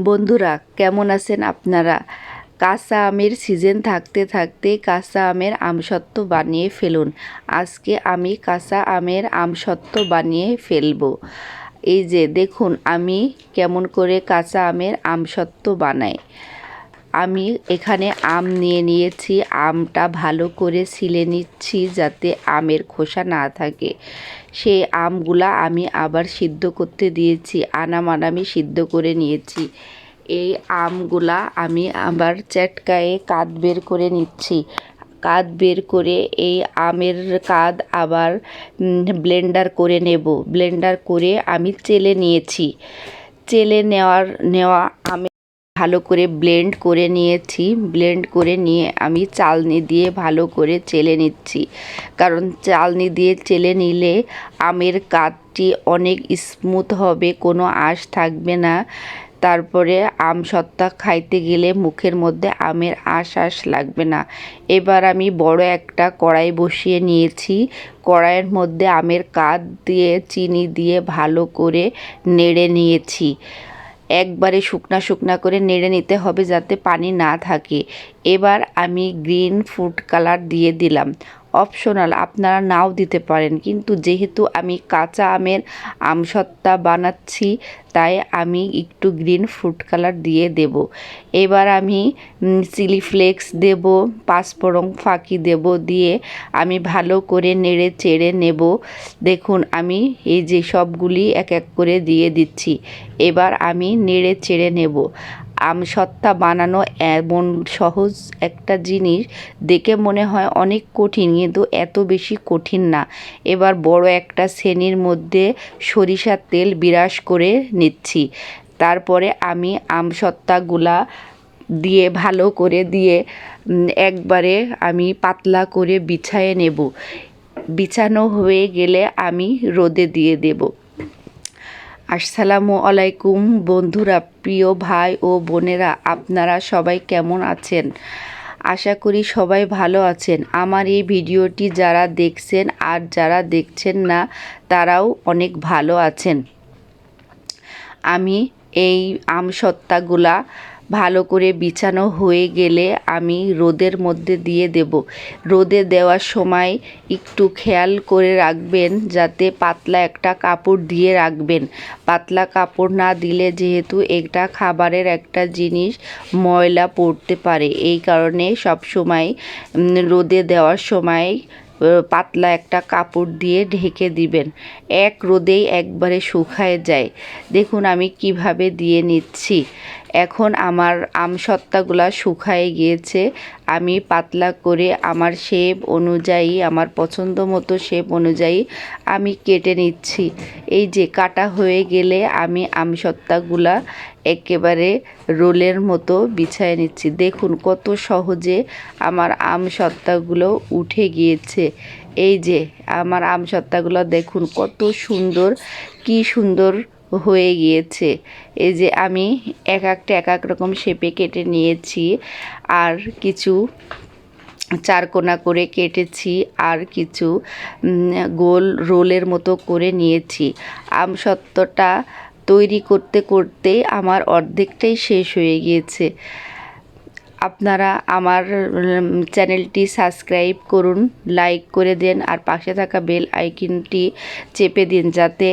বন্ধুরা, কেমন আছেন আপনারা? কাঁচা আমের সিজন থাকতে থাকতে কাঁচা আমের আমসত্ত্ব বানিয়ে ফেলুন। আজকে আমি কাঁচা আমের আমসত্ত্ব বানিয়ে ফেলব। এই যে দেখুন, আমি কেমন করে কাঁচা আমের আমসত্ত্ব বানাই। আমি এখানে আম নিয়ে নিয়েছি। আমটা ভালো করে ছিলে নিচ্ছি যাতে আমের খোসা না থাকে। সেই আমগুলা আমি আবার সিদ্ধ করতে দিয়েছি আনাম আনামি সিদ্ধ করে নিয়েছি। এই আমগুলা আমি আবার চ্যাটকায়ে কাদ বের করে নিচ্ছি। কাদ বের করে এই আমের কাদ আবার ব্লেন্ডার করে নেব। ব্লেন্ডার করে আমি চেলে নিয়েছি। চেলে নেওয়ার, নেওয়া আমি ভালো করে ব্লেন্ড করে নিয়েছি। ব্লেন্ড করে নিয়ে আমি চালনি দিয়ে ভালো করে চেলে নিচ্ছি। কারণ চালনি দিয়ে চেলে নিলে আমের কাঠটি অনেক স্মুথ হবে, কোনো আঁশ থাকবে না। তারপরে আম সত্ত্বা খাইতে গেলে মুখের মধ্যে আমের আশ আঁশ লাগবে না। এবার আমি বড় একটা কড়াই বসিয়ে নিয়েছি। কড়াইয়ের মধ্যে আমের কাঠ দিয়ে, চিনি দিয়ে ভালো করে নেড়ে নিয়েছি। একবারে শুকনা শুকনা করে নেড়ে নিতে হবে যাতে পানি না থাকে। এবার আমি গ্রিন ফুড কালার দিয়ে দিলাম। অপশনাল আপনারা নাও দিতে পারেন। কিন্তু যেহেতু আমি কাঁচা আমের আমসত্ত্বা বানাচ্ছি, তাই আমি একটু গ্রিন ফুড কালার দিয়ে দেব। এবার আমি চিলি ফ্লেক্স দেব, পাঁচফোড়ন ফাঁকি দেব দিয়ে আমি ভালো করে নেড়ে চেড়ে নেব। দেখুন, আমি এই যে সবগুলি এক এক করে দিয়ে দিচ্ছি। এবার আমি নেড়ে চেড়ে নেব। আমসত্ত্বা বানানো এমন সহজ একটা জিনিস দেখে মনে হয় অনেক কঠিন, কিন্তু এত বেশি কঠিন না। এবার বড় একটা শ্রেণির মধ্যে সরিষার তেল বিরাস করে নিচ্ছি। তারপরে আমি আমসত্ত্বাগুলা দিয়ে ভালো করে দিয়ে একবারে আমি পাতলা করে বিছায়ে নেব। বিছানো হয়ে গেলে আমি রোদে দিয়ে দেবো। আসসালামু আলাইকুম বন্ধুরা, প্রিয় ভাই ও বোনেরা, আপনারা সবাই কেমন আছেন? আশা করি সবাই ভালো আছেন। আমার এই ভিডিওটি যারা দেখছেন আর যারা দেখছেন না, তারাও অনেক ভালো আছেন। আমি এই আমসত্ত্বাগুলা ভালো করে বিছানো হয়ে গেলে আমি রোদের মধ্যে দিয়ে দেব। রোদে দেওয়ার সময় একটু খেয়াল করে রাখবেন যাতে পাতলা একটা কাপড় দিয়ে রাখবেন। পাতলা কাপড় না দিলে যেহেতু এটা খাবারের একটা জিনিস ময়লা পড়তে পারে। এই কারণে সব সময় রোদে দেওয়ার সময় পাতলা একটা কাপড় দিয়ে ঢেকে দিবেন। এক রোদেই একবারে শুকায় যায়। দেখুন আমি কীভাবে দিয়ে নিচ্ছি। এখন আমার আমসত্ত্বাগুলা শুকায় গিয়েছে। আমি পাতলা করে আমার শেপ অনুযায়ী, আমার পছন্দ মতো শেপ অনুযায়ী আমি কেটে নিচ্ছি। এই যে কাটা হয়ে গেলে আমি আমসত্ত্বাগুলা একেবারে রোলের মতো বিছায় নিচ্ছি। দেখুন কত সহজে আমার আমসত্ত্বাগুলো উঠে গিয়েছে। এই যে আমার আমসত্ত্বাগুলো দেখুন কত সুন্দর, কি সুন্দর হয়ে গিয়েছে। এই যে আমি এক একটা, এক এক রকম শেপে কেটে নিয়েছি আর কিছু চারকোনা করে কেটেছি আর কিছু গোল রোলের মতো করে নিয়েছি। আম সত্যটা তৈরি করতে করতে আমার অর্ধেকটাই শেষ হয়ে গিয়েছে। আপনারা আমার চ্যানেলটি সাবস্ক্রাইব করুন, লাইক করে দেন, আর পাশে থাকা বেল আইকনটি চেপে দিন যাতে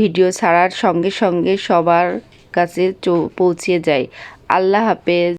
ভিডিও ছাড়ার সঙ্গে সঙ্গে সবার কাছে পৌঁছে যায়। আল্লাহ হাফেজ।